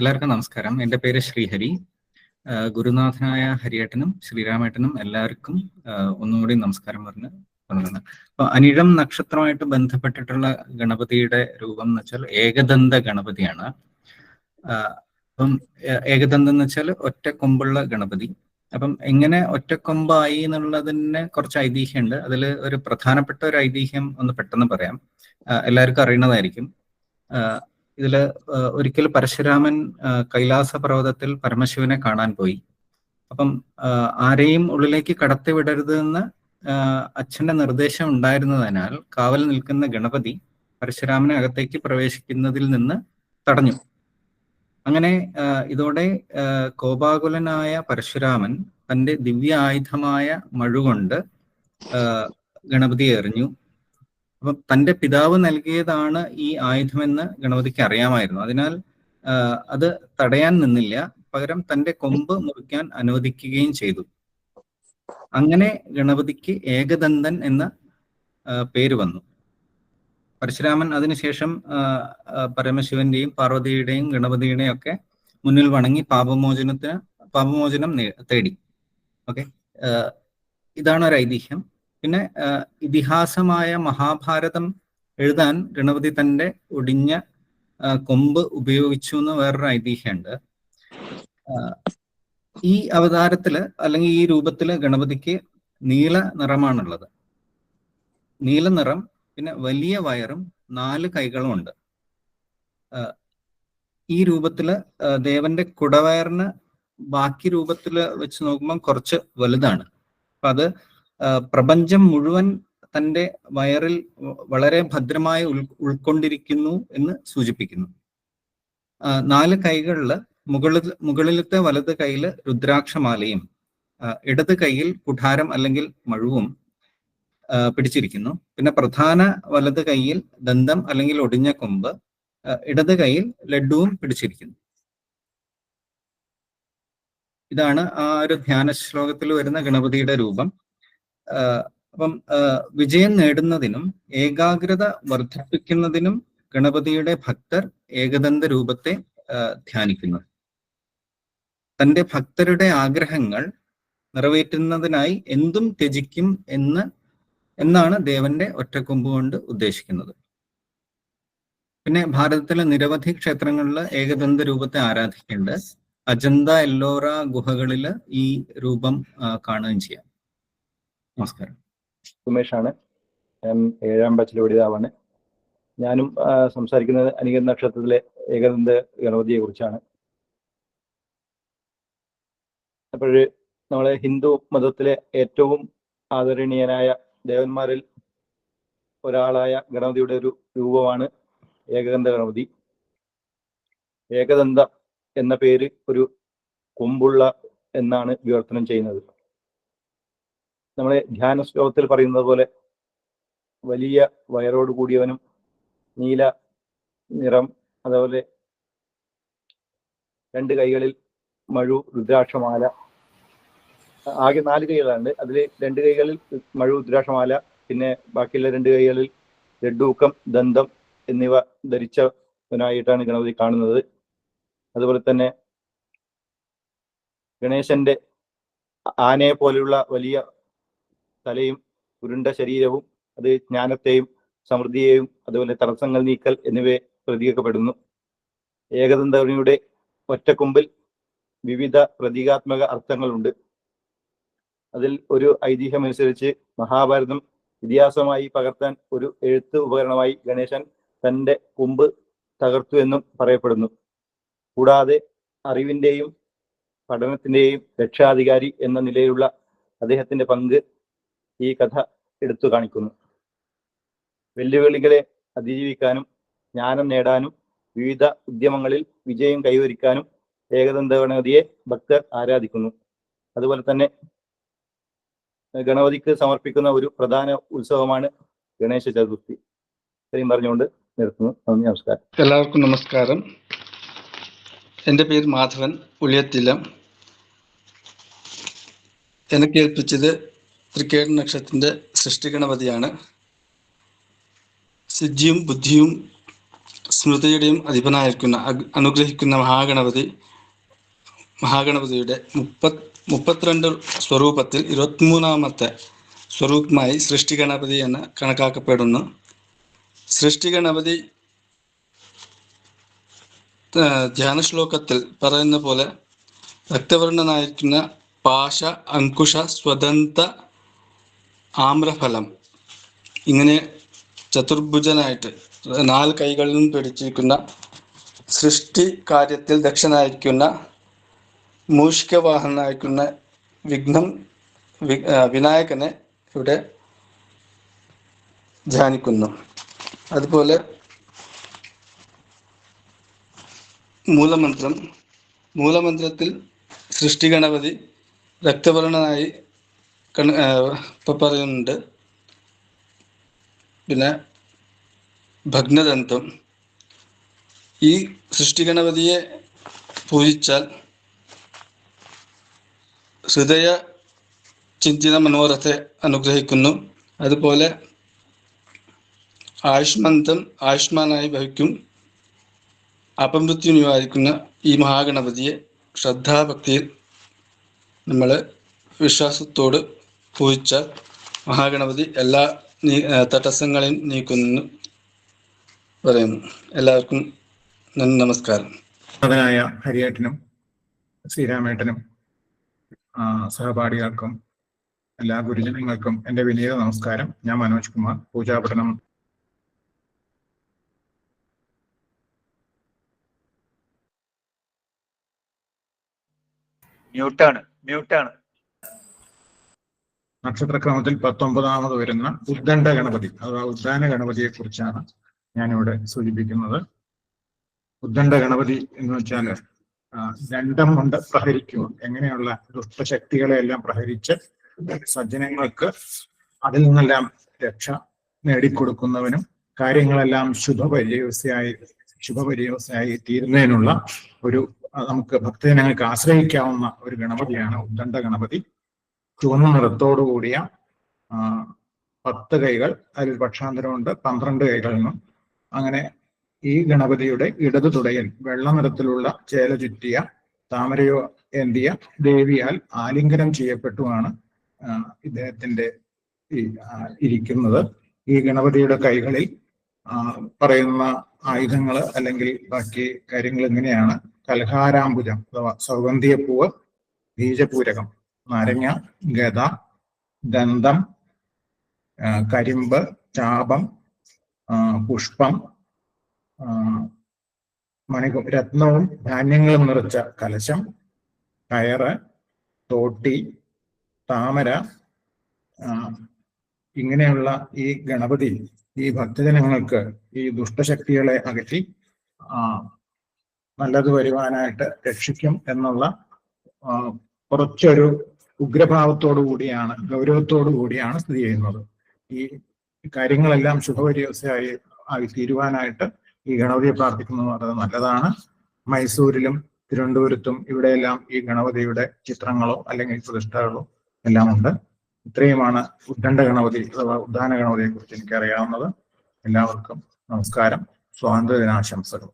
എല്ലാവർക്കും നമസ്കാരം. എന്റെ പേര് ശ്രീഹരി. ഗുരുനാഥനായ ഹരിയേട്ടനും ശ്രീരാമേട്ടനും എല്ലാവർക്കും ഒന്നുകൂടി നമസ്കാരം പറഞ്ഞ് തുടങ്ങുന്നു അപ്പൊ അനിഴം നക്ഷത്രമായിട്ട് ബന്ധപ്പെട്ടിട്ടുള്ള ഗണപതിയുടെ രൂപം എന്ന് വെച്ചാൽ ഏകദന്ത ഗണപതിയാണ്. അപ്പം ഏകദന്തം എന്ന് വെച്ചാൽ ഒറ്റ കൊമ്പുള്ള ഗണപതി. അപ്പം എങ്ങനെ ഒറ്റക്കൊമ്പായി എന്നുള്ളതിന് കുറച്ച് ഐതിഹ്യമുണ്ട്. അതിൽ ഒരു പ്രധാനപ്പെട്ട ഒരു ഐതിഹ്യം ഒന്ന് പെട്ടെന്ന് പറയാം. എല്ലാവർക്കും അറിയണതായിരിക്കും ആ, ഒരിക്കൽ പരശുരാമൻ കൈലാസ പർവതത്തിൽ പരമശിവനെ കാണാൻ പോയി. അപ്പം ആരെയും ഉള്ളിലേക്ക് കടത്തി വിടരുത് എന്ന് ആ, അച്ഛന്റെ നിർദ്ദേശം ഉണ്ടായിരുന്നതിനാൽ കാവൽ നിൽക്കുന്ന ഗണപതി പരശുരാമനെ അകത്തേക്ക് പ്രവേശിക്കുന്നതിൽ നിന്ന് തടഞ്ഞു. അങ്ങനെ ഇതോടെ കോപാകുലനായ പരശുരാമൻ തന്റെ ദിവ്യ ആയുധമായ മഴുകൊണ്ട് ഗണപതി ഗണപതിയെ എറിഞ്ഞു. അപ്പൊ തന്റെ പിതാവ് നൽകിയതാണ് ഈ ആയുധമെന്ന് ഗണപതിക്ക് അറിയാമായിരുന്നു. അതിനാൽ അത് തടയാൻ നിന്നില്ല. പകരം തന്റെ കൊമ്പ് മുറിക്കാൻ അനുവദിക്കുകയും ചെയ്തു. അങ്ങനെ ഗണപതിക്ക് ഏകദന്തൻ എന്ന പേര് വന്നു. പരശുരാമൻ അതിനുശേഷം പരമശിവന്റെയും പാർവതിയുടെയും ഗണപതിയുടെയും ഒക്കെ മുന്നിൽ വണങ്ങി പാപമോചനത്തിന് പാപമോചനം തേടി. ഓക്കെ? ഇതാണ് ഒരു ഐതിഹ്യം. പിന്നെ ഇതിഹാസമായ മഹാഭാരതം എഴുതാൻ ഗണപതി തന്റെ ഒടിഞ്ഞ കൊമ്പ് ഉപയോഗിച്ചു എന്ന് വേറൊരു ഐതിഹ്യമുണ്ട്. ഈ അവതാരത്തിൽ അല്ലെങ്കിൽ ഈ രൂപത്തിൽ ഗണപതിക്ക് നീല നിറമാണുള്ളത്. നീല നിറം പിന്നെ വലിയ വയറും നാല് കൈകളും ഉണ്ട്. ഈ രൂപത്തിൽ ദേവന്റെ കുടവയറിന് ബാക്കി രൂപത്തിൽ വെച്ച് നോക്കുമ്പോൾ കുറച്ച് വലുതാണ്. അപ്പൊ അത് പ്രപഞ്ചം മുഴുവൻ തന്റെ വയറിൽ വളരെ ഭദ്രമായി ഉൾ ഉൾക്കൊണ്ടിരിക്കുന്നു എന്ന് സൂചിപ്പിക്കുന്നു. നാല് കൈകളിൽ മുകളിൽ മുകളിലത്തെ വലത് കൈയിൽ രുദ്രാക്ഷമാലയും ഇടത് കൈയിൽ കുഠാരം അല്ലെങ്കിൽ മഴുവും പിടിച്ചിരിക്കുന്നു. പിന്നെ പ്രധാന വലത് കൈയിൽ ദന്തം അല്ലെങ്കിൽ ഒടിഞ്ഞ കൊമ്പ് ഇടത് കൈയിൽ ലഡുവും പിടിച്ചിരിക്കുന്നു. ഇതാണ് ആ ഒരു ധ്യാന ശ്ലോകത്തിൽ വരുന്ന ഗണപതിയുടെ രൂപം. അപ്പം വിജയം നേടുന്നതിനും ഏകാഗ്രത വർദ്ധിപ്പിക്കുന്നതിനും ഗണപതിയുടെ ഭക്തർ ഏകദന്ത രൂപത്തെ ധ്യാനിക്കുന്നു. തന്റെ ഭക്തരുടെ ആഗ്രഹങ്ങൾ നിറവേറ്റുന്നതിനായി എന്തും ത്യജിക്കും എന്ന് എന്നാണ് ദേവന്റെ ഒറ്റക്കൊമ്പ് കൊണ്ട് ഉദ്ദേശിക്കുന്നത്. പിന്നെ ഭാരതത്തിലെ നിരവധി ക്ഷേത്രങ്ങളിൽ ഏകദന്ത രൂപത്തെ ആരാധിക്കേണ്ട അജന്ത എല്ലോറ ഗുഹകളിൽ ഈ രൂപം കാണുകയും ചെയ്യാം. നമസ്കാരം. സുമേഷാണ്. ഞാൻ ഏഴാം ബാച്ചിലെ പഠിതാവാണ്. ഞാനും സംസാരിക്കുന്നത് അനിക നക്ഷത്രത്തിലെ ഏകദന്ത ഗണപതിയെ കുറിച്ചാണ്. അപ്പോഴ് നമ്മളെ ഹിന്ദു മതത്തിലെ ഏറ്റവും ആദരണീയനായ ദേവന്മാരിൽ ഒരാളായ ഗണപതിയുടെ ഒരു രൂപമാണ് ഏകദന്ത ഗണപതി. ഏകദന്ത എന്ന പേര് ഒരു കൊമ്പുള്ള എന്നാണ് വിവർത്തനം ചെയ്യുന്നത്. നമ്മളെ ധ്യാന ശ്ലോകത്തിൽ പറയുന്നത് പോലെ വലിയ വയറോട് കൂടിയവനും നീല നിറം അതുപോലെ രണ്ട് കൈകളിൽ മഴു രുദ്രാക്ഷമാല ആകെ നാല് കൈകളുണ്ട് അതിൽ രണ്ട് കൈകളിൽ മഴു രുദ്രാക്ഷമാല പിന്നെ ബാക്കിയുള്ള രണ്ട് കൈകളിൽ ലഡ്ഡൂക്കം ദന്തം എന്നിവ ധരിച്ചവനായിട്ടാണ് ഗണപതി കാണുന്നത്. അതുപോലെ തന്നെ ഗണേശന്റെ ആനയെ പോലെയുള്ള വലിയ തലയും ഉരുണ്ട ശരീരവും അത് ജ്ഞാനത്തെയും സമൃദ്ധിയെയും അതുപോലെ തടസ്സങ്ങൾ നീക്കൽ എന്നിവയെ പ്രതീകപ്പെടുന്നു. ഏകദന്തയുടെ ഒറ്റക്കൊമ്പിൽ വിവിധ പ്രതീകാത്മക അർത്ഥങ്ങളുണ്ട്. അതിൽ ഒരു ഐതിഹ്യമനുസരിച്ച് മഹാഭാരതം ഇതിഹാസമായി പകർത്താൻ ഒരു എഴുത്ത് ഉപകരണമായി ഗണേശൻ തന്റെ കൊമ്പ് തകർത്തു എന്നും പറയപ്പെടുന്നു. കൂടാതെ അറിവിന്റെയും പഠനത്തിന്റെയും രക്ഷാധികാരി എന്ന നിലയിലുള്ള അദ്ദേഹത്തിന്റെ പങ്ക് ഈ കഥ എടുത്തു കാണിക്കുന്നു. വെല്ലുവിളികളെ അതിജീവിക്കാനും ജ്ഞാനം നേടാനും വിവിധ ഉദ്യമങ്ങളിൽ വിജയം കൈവരിക്കാനും ഏകദന്ത ഗണപതിയെ ഭക്തർ ആരാധിക്കുന്നു. അതുപോലെ തന്നെ ഗണപതിക്ക് സമർപ്പിക്കുന്ന ഒരു പ്രധാന ഉത്സവമാണ് ഗണേശ ചതുർത്ഥി. ഇത്രയും പറഞ്ഞുകൊണ്ട് നിർത്തുന്നു. നന്ദി നമസ്കാരം. എല്ലാവർക്കും നമസ്കാരം. എന്റെ പേര് മാധവൻ ഉളിയത്തിലം. എന്നെ ഏൽപ്പിച്ചത് തൃക്കേട് സൃഷ്ടി സൃഷ്ടിഗണപതിയാണ്. സിദ്ധിയും ബുദ്ധിയും സ്മൃതിയുടെയും അധിപനായിരിക്കുന്ന അനുഗ്രഹിക്കുന്ന മഹാഗണപതി മഹാഗണപതിയുടെ മുപ്പത് മുപ്പത്തിരണ്ട് സ്വരൂപത്തിൽ ഇരുപത്തിമൂന്നാമത്തെ സ്വരൂപമായി സൃഷ്ടി ഗണപതി എന്ന് കണക്കാക്കപ്പെടുന്നു. സൃഷ്ടി ഗണപതി ആ, ധ്യാന ശ്ലോകത്തിൽ പറയുന്ന പോലെ രക്തവർണനായിരിക്കുന്ന പാശ അങ്കുശ സ്വതന്ത്ര ആമ്രഫലം. ഇങ്ങനെ ചതുർഭുജനായിട്ട് നാല് കൈകളിലും പിടിച്ചിരിക്കുന്ന സൃഷ്ടി കാര്യത്തിൽ ദക്ഷനായിരിക്കുന്ന മൂഷികവാഹനായിരിക്കുന്ന വിഘ്നം വിനായകനെ ഇവിടെ ധ്യാനിക്കുന്നു. അതുപോലെ മൂലമന്ത്രം. മൂലമന്ത്രത്തിൽ സൃഷ്ടി ഗണപതി പറയുന്നുണ്ട്. പിന്നെ ഭഗ്നദന്തം. ഈ സൃഷ്ടി ഗണപതിയെ പൂജിച്ചാൽ ഹൃദയ ചിന്തിത മനോഹരത്തെ അനുഗ്രഹിക്കുന്നു. അതുപോലെ ആയുഷ്മന്തം ആയുഷ്മാനായി ഭവിക്കും. അപമൃത്യു നിവാരിക്കുന്ന ഈ മഹാഗണപതിയെ ശ്രദ്ധാഭക്തിയിൽ നമ്മൾ വിശ്വാസത്തോട് പൂജിച്ചാൽ മഹാഗണപതി എല്ലാ തടസ്സങ്ങളെയും നീക്കുന്നു പറയുന്നു. എല്ലാവർക്കും നന്ദി നമസ്കാരം. അതിനായ ഹരിയേട്ടനും ശ്രീരാമേട്ടനും സഹപാഠികൾക്കും എല്ലാ ഗുരുജനങ്ങൾക്കും എന്റെ വിനീത നമസ്കാരം. ഞാൻ മനോജ് കുമാർ പൂജാപഠനം മ്യൂട്ടാണ് മ്യൂട്ടാണ് നക്ഷത്രക്രമത്തിൽ പത്തൊമ്പതാമത് വരുന്ന ഉദ്ദണ്ഡ ഗണപതി അഥവാ ഉദ്ദാന ഗണപതിയെ കുറിച്ചാണ് ഞാനിവിടെ സൂചിപ്പിക്കുന്നത്. ഉദ്ദണ്ഡ ഗണപതി എന്ന് വെച്ചാൽ ദണ്ഡം കൊണ്ട് പ്രഹരിക്കുക എങ്ങനെയുള്ള ദുഷ്ടശക്തികളെ എല്ലാം പ്രഹരിച്ച് സജ്ജനങ്ങൾക്ക് അതിൽ നിന്നെല്ലാം രക്ഷ നേടിക്കൊടുക്കുന്നവനും കാര്യങ്ങളെല്ലാം ശുഭപര്യവസ്ഥയായി ശുഭപര്യവസ്ഥയായി തീരുന്നതിനുള്ള ഒരു നമുക്ക് ഭക്തജനങ്ങൾക്ക് ആശ്രയിക്കാവുന്ന ഒരു ഗണപതിയാണ് ഉദ്ദണ്ഡ ഗണപതി. ചുവന്ന നിറത്തോടു കൂടിയ പത്ത് കൈകൾ അതിൽ പക്ഷാന്തരമുണ്ട് പന്ത്രണ്ട് കൈകൾ എന്നും അങ്ങനെ ഈ ഗണപതിയുടെ ഇടതു തുടയിൽ വെള്ള നിറത്തിലുള്ള ചേല ചുറ്റിയ താമരയോ എന്തിയ ദേവിയാൽ ആലിംഗനം ചെയ്യപ്പെട്ടുമാണ് ഇദ്ദേഹത്തിന്റെ ഇരിക്കുന്നത്. ഈ ഗണപതിയുടെ കൈകളിൽ പറയുന്ന ആയുധങ്ങൾ അല്ലെങ്കിൽ ബാക്കി കാര്യങ്ങൾ ഇങ്ങനെയാണ് കൽഹാരാംബുജം അഥവാ സൗഗന്ധിയപ്പൂവ് ബീജപൂരകം. നാരങ്ങ ഗത ആ, കരിമ്പ് ചാപം പുഷ്പം മണിക രത്നവും ധാന്യങ്ങളും നിറച്ച കലശം കയറ് തോട്ടി താമര ഇങ്ങനെയുള്ള ഈ ഗണപതി ഈ ഭക്തജനങ്ങൾക്ക് ഈ ദുഷ്ടശക്തികളെ അകറ്റി നല്ലത് വരുവാനായിട്ട് രക്ഷിക്കും എന്നുള്ള കുറച്ചൊരു ഉഗ്രഭാവത്തോടു കൂടിയാണ് ഗൗരവത്തോടു കൂടിയാണ് സ്ഥിതി ചെയ്യുന്നത്. ഈ കാര്യങ്ങളെല്ലാം ശുഭപര്യവസ്ഥയായി ആയി തീരുവാനായിട്ട് ഈ ഗണപതിയെ പ്രാർത്ഥിക്കുന്നത് വളരെ നല്ലതാണ്. മൈസൂരിലും തിരുവനന്തപുരത്തും ഇവിടെയെല്ലാം ഈ ഗണപതിയുടെ ചിത്രങ്ങളോ അല്ലെങ്കിൽ പ്രതിഷ്ഠകളോ എല്ലാം ഉണ്ട് ഇത്രയുമാണ് ഉദ്ദണ്ഡ ഗണപതി അഥവാ ഉദ്ദാന ഗണപതിയെ കുറിച്ച് എനിക്കറിയാവുന്നത്. എല്ലാവർക്കും നമസ്കാരം. സ്വാതന്ത്ര്യ ദിനാശംസകൾ